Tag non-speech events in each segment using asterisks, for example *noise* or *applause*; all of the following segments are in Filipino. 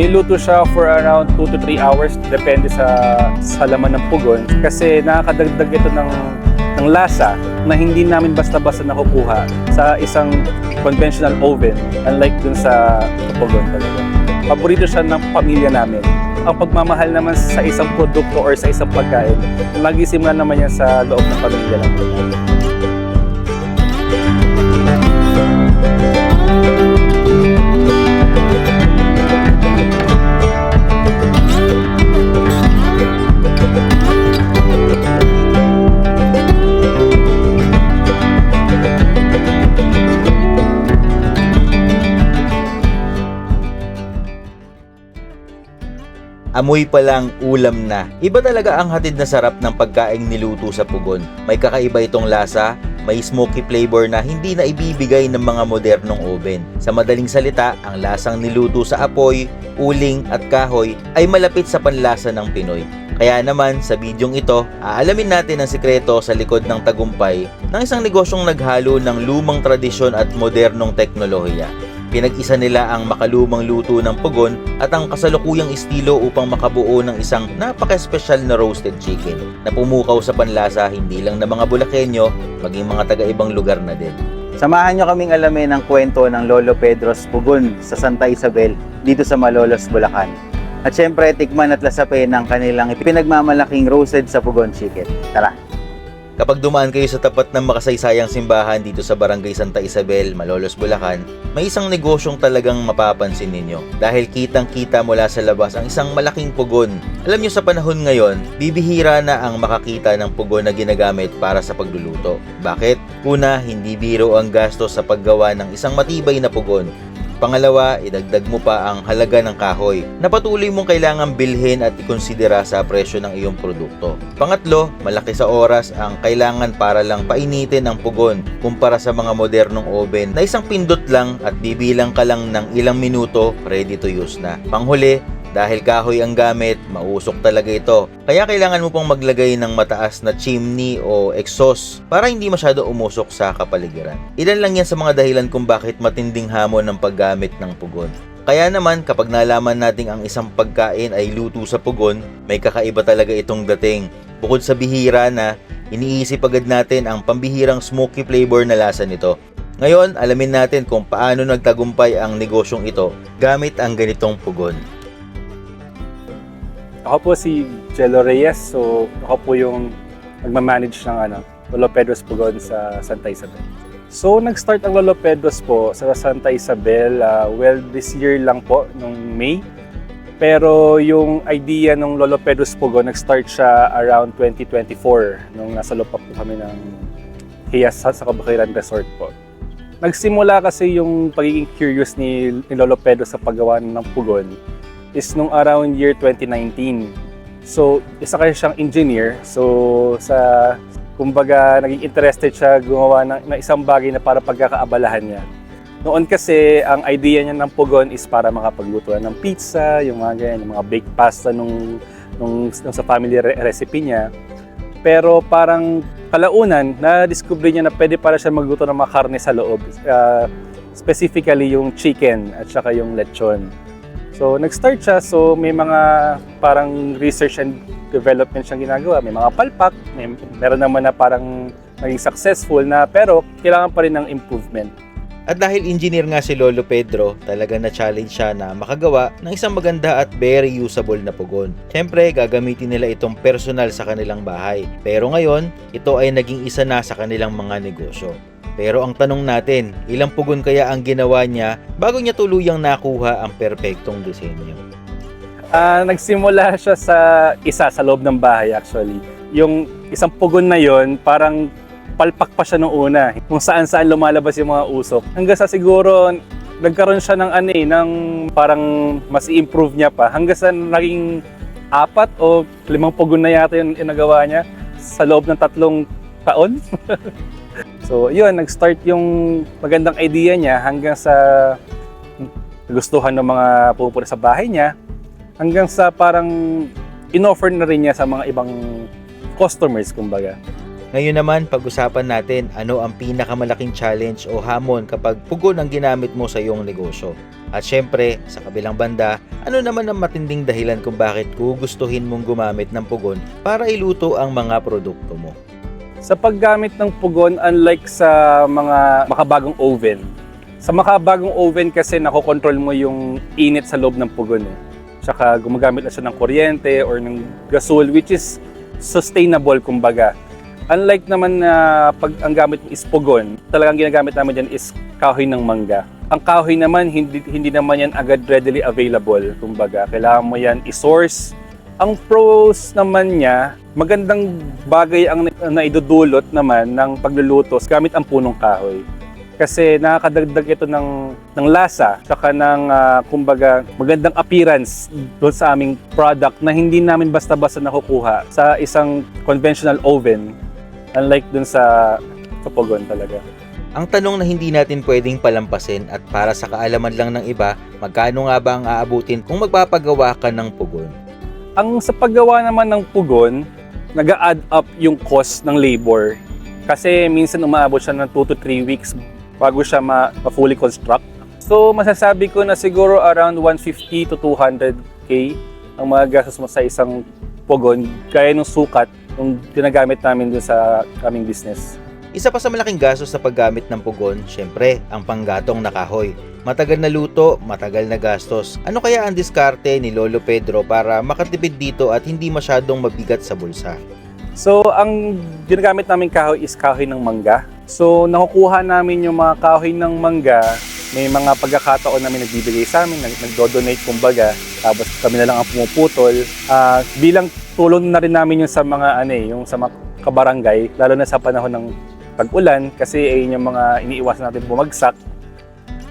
Niluto siya for around 2 to 3 hours depende sa sa laman ng pugon kasi nakakadagdag ito ng ng lasa na hindi namin basta-basta nakukuha sa isang conventional oven unlike dun sa pugon talaga. Paborito siya ng pamilya namin. Ang pagmamahal naman sa isang produkto or sa isang pagkain, nagsisimula naman yan sa loob ng pamilya lang. Amoy pa lang ulam na. Iba talaga ang hatid na sarap ng pagkaing niluto sa pugon. May kakaiba itong lasa, may smoky flavor na hindi na ibibigay ng mga modernong oven. Sa madaling salita, ang lasang niluto sa apoy, uling at kahoy ay malapit sa panlasa ng Pinoy. Kaya naman sa bidyong ito, aalamin natin ang sikreto sa likod ng tagumpay ng isang negosyong naghalo ng lumang tradisyon at modernong teknolohiya. Pinag-isa nila ang makalumang luto ng pugon at ang kasalukuyang estilo upang makabuo ng isang napaka-espesyal na roasted chicken na pumukaw sa panlasa hindi lang ng mga Bulakenyo, maging mga taga-ibang lugar na din. Samahan nyo kaming alamin ang kwento ng Lolo Pedro's Pugon sa Santa Isabel dito sa Malolos, Bulacan. At syempre, tikman at lasapin ang kanilang pinagmamalaking roasted sa Pugon Chicken. Tara! Kapag dumaan kayo sa tapat ng makasaysayang simbahan dito sa Barangay Santa Isabel, Malolos, Bulacan, may isang negosyong talagang mapapansin ninyo dahil kitang-kita mula sa labas ang isang malaking pugon. Alam nyo sa panahon ngayon, bibihira na ang makakita ng pugon na ginagamit para sa pagluluto. Bakit? Una, hindi biro ang gastos sa paggawa ng isang matibay na pugon. Pangalawa, idagdag mo pa ang halaga ng kahoy na patuloy mong kailangang bilhin at ikonsidera sa presyo ng iyong produkto. Pangatlo, malaki sa oras ang kailangan para lang painitin ang pugon kumpara sa mga modernong oven na isang pindot lang at bibilang ka lang ng ilang minuto ready to use na. Panghuli, dahil kahoy ang gamit, mausok talaga ito. Kaya kailangan mo pong maglagay ng mataas na chimney o exhaust para hindi masyado umusok sa kapaligiran. Ilan lang yan sa mga dahilan kung bakit matinding hamon ng paggamit ng pugon. Kaya naman kapag nalaman nating ang isang pagkain ay luto sa pugon, may kakaiba talaga itong dating. Bukod sa bihira na, iniisip agad natin ang pambihirang smoky flavor na lasa nito. Ngayon, alamin natin kung paano nagtagumpay ang negosyong ito gamit ang ganitong pugon. Ako po si Jello Reyes, so ako po yung nagmamanage ng ano, Lolo Pedro's Pugon sa Santa Isabel. So nag-start ang Lolo Pedro's po sa Santa Isabel, uh, well this year lang po, nung May. Pero yung idea ng Lolo Pedro's Pugon, nag-start siya around 2024, nung nasa loob pa po kami ng Hiyas sa Kabakiran Resort po. Nagsimula kasi yung pagiging curious ni, ni Lolo Pedro sa paggawa ng pugon is nung around year 2019. So, isa kasi siyang engineer. So, sa kumbaga, naging interested siya gumawa ng, ng isang bagay na para pagkakaabalahan niya. Noon kasi, ang idea niya ng pugon is para makapagluto ng pizza, yung mga ganyan, yung mga baked pasta nung, nung, nung sa family re- recipe niya. Pero parang kalaunan, na-discover niya na pwede para siya magluto ng mga karne sa loob. Uh, specifically yung chicken at saka yung lechon. So, nag-start siya. So, may mga parang research and development siyang ginagawa. May mga palpak, may, meron naman na parang naging successful na pero kailangan pa rin ng improvement. At dahil engineer nga si Lolo Pedro, talaga na-challenge siya na makagawa ng isang maganda at very usable na pugon. Siyempre, gagamitin nila itong personal sa kanilang bahay. Pero ngayon, ito ay naging isa na sa kanilang mga negosyo. Pero ang tanong natin, ilang pugon kaya ang ginawa niya bago niya tuluyang nakuha ang perpektong disenyo? Ah, nagsimula siya sa isa sa loob ng bahay actually. Yung isang pugon na yon parang palpak pa siya nung una. Kung saan saan lumalabas yung mga usok. Hanggang sa siguro nagkaroon siya ng ano eh, ng parang mas i-improve niya pa. Hanggang sa naging apat o limang pugon na yata yung, yung nagawa niya sa loob ng tatlong taon. *laughs* so yun, nag-start yung magandang idea niya hanggang sa gustuhan ng mga pupunta sa bahay niya hanggang sa parang inoffer na rin niya sa mga ibang customers kumbaga. Ngayon naman, pag-usapan natin ano ang pinakamalaking challenge o hamon kapag pugon ang ginamit mo sa iyong negosyo. At syempre, sa kabilang banda, ano naman ang matinding dahilan kung bakit gugustuhin mong gumamit ng pugon para iluto ang mga produkto mo. Sa paggamit ng pugon, unlike sa mga makabagong oven, sa makabagong oven kasi nakokontrol mo yung init sa loob ng pugon. Eh. Tsaka gumagamit na siya ng kuryente or ng gasol which is sustainable kumbaga. Unlike naman na pag ang gamit is pugon, talagang ginagamit namin dyan is kahoy ng mangga. Ang kahoy naman, hindi, hindi naman yan agad readily available. Kumbaga, kailangan mo yan i-source. Ang pros naman niya, magandang bagay ang na- naidudulot naman ng pagluluto gamit ang punong kahoy. Kasi nakakadagdag ito ng, ng lasa, saka ng, ah, kumbaga, magandang appearance doon sa aming product na hindi namin basta-basta nakukuha sa isang conventional oven, unlike doon sa, sa Pogon talaga. Ang tanong na hindi natin pwedeng palampasin at para sa kaalaman lang ng iba, magkano nga ba ang aabutin kung magpapagawa ka ng pugon? Ang sa paggawa naman ng pugon, nag-add up yung cost ng labor. Kasi minsan umaabot siya ng 2 to 3 weeks bago siya ma- ma-fully construct. So masasabi ko na siguro around 150 to 200k ang mga gastos mo sa isang pugon kaya nung sukat nung ginagamit namin dun sa aming business. Isa pa sa malaking gastos sa paggamit ng pugon, syempre, ang panggatong na kahoy. Matagal na luto, matagal na gastos. Ano kaya ang diskarte ni Lolo Pedro para makatipid dito at hindi masyadong mabigat sa bulsa? So, ang ginagamit namin kahoy is kahoy ng mangga. So, nakukuha namin yung mga kahoy ng mangga. May mga pagkakataon namin nagbibigay sa amin, nag- nagdo-donate kumbaga. Tapos kami na lang ang pumuputol. Ah, bilang tulong na rin namin yung sa mga ano eh, yung sa mga kabarangay, lalo na sa panahon ng pag-ulan kasi ayun yung mga iniiwasan natin bumagsak.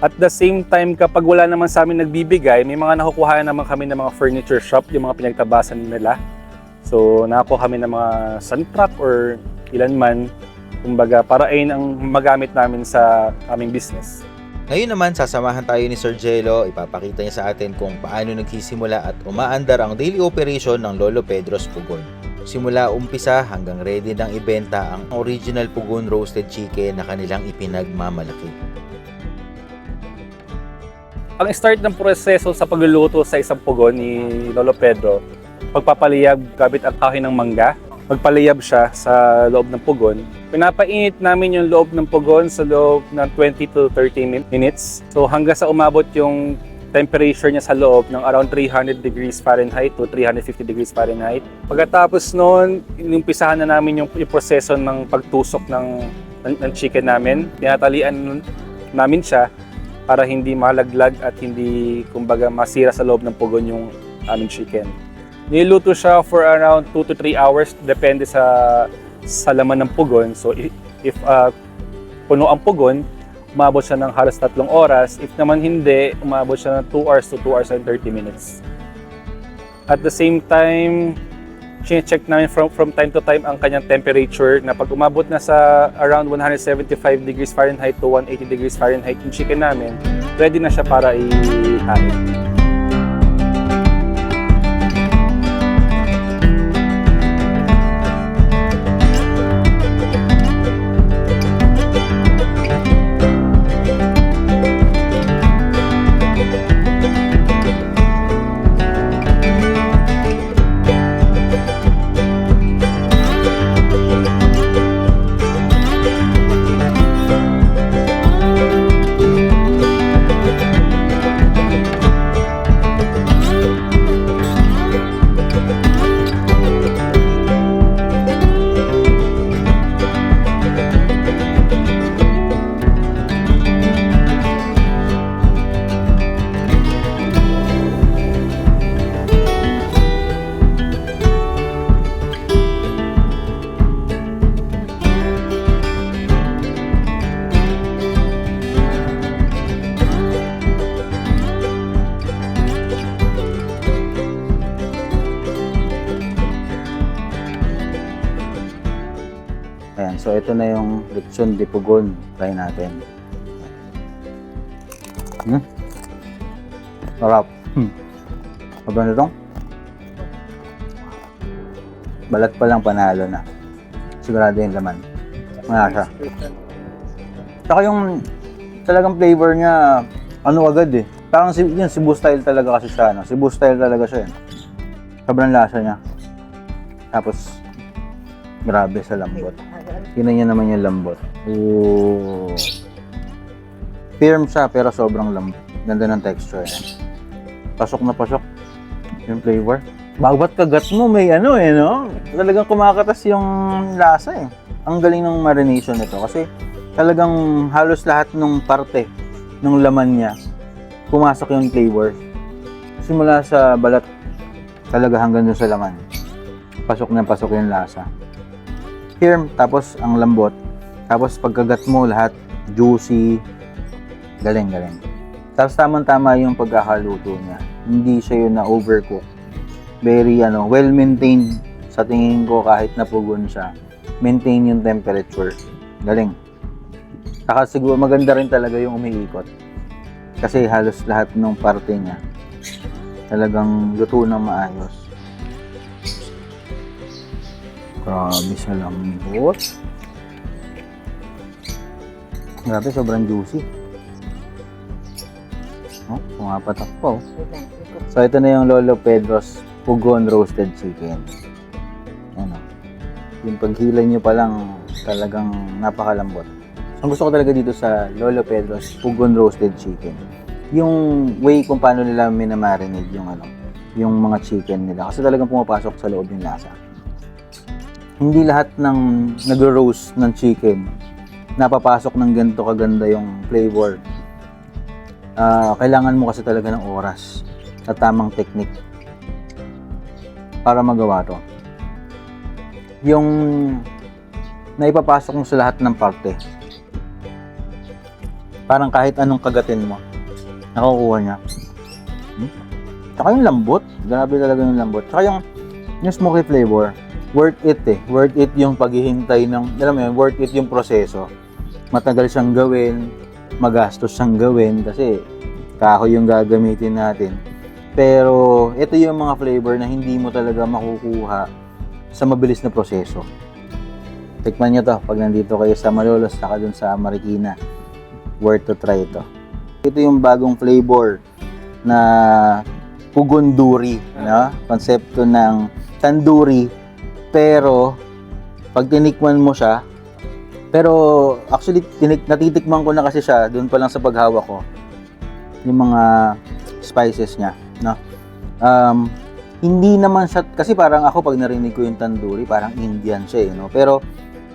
At the same time, kapag wala naman sa amin nagbibigay, may mga nakukuha naman kami ng mga furniture shop, yung mga pinagtabasan nila. So, nakakuha kami ng mga sun truck or ilan man, kumbaga, para ayun ang magamit namin sa aming business. Ngayon naman, sasamahan tayo ni Sir Jello. Ipapakita niya sa atin kung paano nagsisimula at umaandar ang daily operation ng Lolo Pedro's Pugon. Simula umpisa hanggang ready ng ibenta ang original Pugon Roasted Chicken na kanilang ipinagmamalaki. Ang start ng proseso sa pagluluto sa isang pugon ni Lolo Pedro, pagpapaliyab gamit ang kahoy ng mangga. Magpaliyab siya sa loob ng pugon. Pinapainit namin yung loob ng pugon sa loob ng 20 to 30 min- minutes. So hanggang sa umabot yung temperature niya sa loob ng around 300 degrees Fahrenheit to 350 degrees Fahrenheit. Pagkatapos noon, inumpisahan na namin yung, yung proseso ng pagtusok ng, ng, ng chicken namin. Tinatalian namin siya para hindi malaglag at hindi kumbaga masira sa loob ng pugon yung aming chicken. Niluto siya for around 2 to 3 hours depende sa sa laman ng pugon. So i- if uh, puno ang pugon, umabot siya ng halos tatlong oras. If naman hindi, umabot siya ng 2 hours to 2 hours and 30 minutes. At the same time, check namin from, from time to time ang kanyang temperature na pag umabot na sa around 175 degrees Fahrenheit to 180 degrees Fahrenheit yung chicken namin, ready na siya para ihain. So ito na yung lechon de pugon. Try natin. Hmm? Sarap. Hmm. Sobrang nito? Balat pa lang panalo na. Sigurado yung laman. Malasa. Saka yung talagang flavor niya, ano agad eh. Parang si, yun, Cebu style talaga kasi siya. No? Cebu style talaga siya eh. Sobrang lasa niya. Tapos, grabe sa lambot. Tingnan niyo naman yung lambot. Ooh. Firm siya pero sobrang lambot. Ganda ng texture niya. Pasok na pasok yung flavor. Bawat kagat mo may ano eh, no? Talagang kumakatas yung lasa eh. Ang galing ng marination nito kasi talagang halos lahat ng parte ng laman niya pumasok yung flavor. Simula sa balat talaga hanggang dun sa laman. Pasok na pasok yung lasa. Firm, tapos ang lambot. Tapos pagkagat mo lahat juicy. Galing, galing. Tapos tamang-tama yung pagkakaluto niya. Hindi siya yung na-overcook. Very ano, well-maintained sa tingin ko kahit napugon siya. Maintain yung temperature. Galing. Saka siguro maganda rin talaga yung umiikot. Kasi halos lahat ng parte niya talagang luto na maayos. Grabe sa lambot. Grabe, sobrang juicy. Oh, pumapatak pa oh. So ito na yung Lolo Pedro's Pugon Roasted Chicken. Ano. Yung paghila nyo pa lang talagang napakalambot. Ang gusto ko talaga dito sa Lolo Pedro's Pugon Roasted Chicken. Yung way kung paano nila minamarinate yung ano, yung mga chicken nila. Kasi talagang pumapasok sa loob yung lasa. Hindi lahat ng nagro-roast ng chicken napapasok ng ganito kaganda yung flavor. Ah, kailangan mo kasi talaga ng oras at tamang technique para magawa to. Yung naipapasok mo sa lahat ng parte. Parang kahit anong kagatin mo, nakukuha niya. Hmm? Tsaka yung lambot, grabe talaga yung lambot. Tsaka yung, yung smoky flavor, worth it eh. Worth it yung paghihintay ng, alam mo yun, worth it yung proseso. Matagal siyang gawin, magastos siyang gawin kasi kahoy yung gagamitin natin. Pero ito yung mga flavor na hindi mo talaga makukuha sa mabilis na proseso. Tikman nyo to pag nandito kayo sa Malolos saka dun sa Marikina. Worth to try ito. Ito yung bagong flavor na pugunduri, no? Konsepto ng tandoori pero pag tinikman mo siya pero actually tinik natitikman ko na kasi siya doon pa lang sa paghawak ko yung mga spices niya, no? Um, hindi naman siya, kasi parang ako pag narinig ko yung tandoori, parang Indian siya eh, no? Pero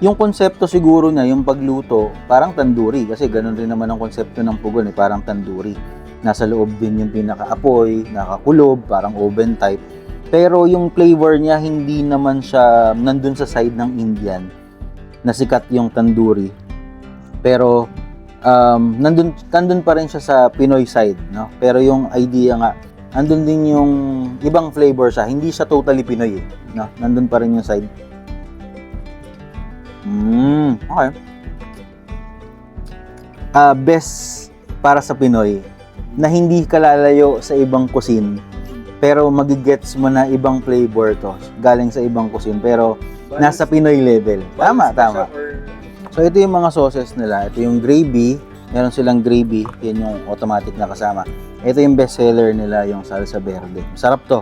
yung konsepto siguro niya, yung pagluto, parang tandoori, kasi ganun rin naman ang konsepto ng pugon eh, parang tandoori. Nasa loob din yung pinakaapoy, nakakulob, parang oven type. Pero yung flavor niya, hindi naman siya nandun sa side ng Indian, na sikat yung tandoori. Pero um, nandun, nandun pa rin siya sa Pinoy side, no? Pero yung idea nga, nandun din yung ibang flavor siya. Hindi siya totally Pinoy, eh, no? Nandun pa rin yung side. Mm, okay. Ah, best para sa Pinoy na hindi ka lalayo sa ibang kusin pero magigets mo na ibang flavor to galing sa ibang kusin pero nasa Pinoy level. Tama, tama. So ito yung mga sauces nila. Ito yung gravy. Meron silang gravy. Yan yung automatic na kasama. Ito yung best seller nila, yung salsa verde. Masarap to.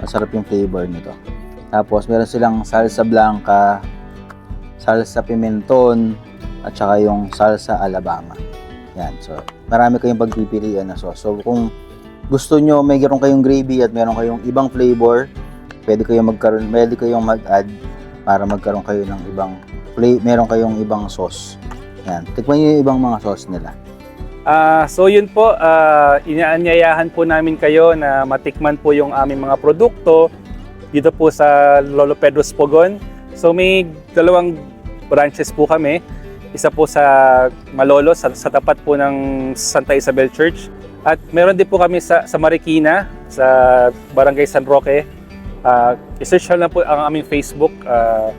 Masarap yung flavor nito. Tapos meron silang salsa blanca, salsa pimenton, at saka yung salsa Alabama. Yan. So marami kayong pagpipilian na sauce. So kung gusto nyo mayroon kayong gravy at meron kayong ibang flavor, pwede kayong magkaroon, pwede kayong mag-add para magkaroon kayo ng ibang flavor, meron kayong ibang sauce. Yan. Tikman nyo yung ibang mga sauce nila. Ah, so yun po, ah, inaanyayahan po namin kayo na matikman po yung aming mga produkto dito po sa Lolo Pedro's Pogon. So may dalawang branches po kami. Isa po sa Malolo, sa, sa tapat po ng Santa Isabel Church. At meron din po kami sa, sa Marikina, sa Barangay San Roque. Ah, i-search lang po ang aming Facebook, ah,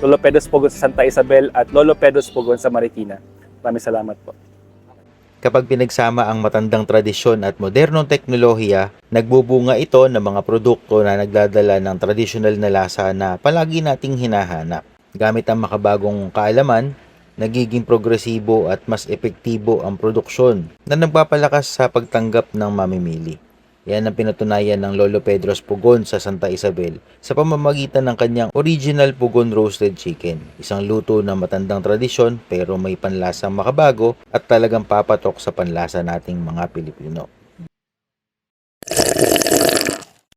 Lolo Pedro's Pogon sa Santa Isabel at Lolo Pedro's Pogon sa Marikina. Maraming salamat po. Kapag pinagsama ang matandang tradisyon at modernong teknolohiya, nagbubunga ito ng mga produkto na nagdadala ng tradisyonal na lasa na palagi nating hinahanap. Gamit ang makabagong kaalaman, nagiging progresibo at mas epektibo ang produksyon na nagpapalakas sa pagtanggap ng mamimili. Yan ang pinatunayan ng Lolo Pedro's Pugon sa Santa Isabel sa pamamagitan ng kanyang original Pugon Roasted Chicken. Isang luto na matandang tradisyon pero may panlasang makabago at talagang papatok sa panlasa nating mga Pilipino.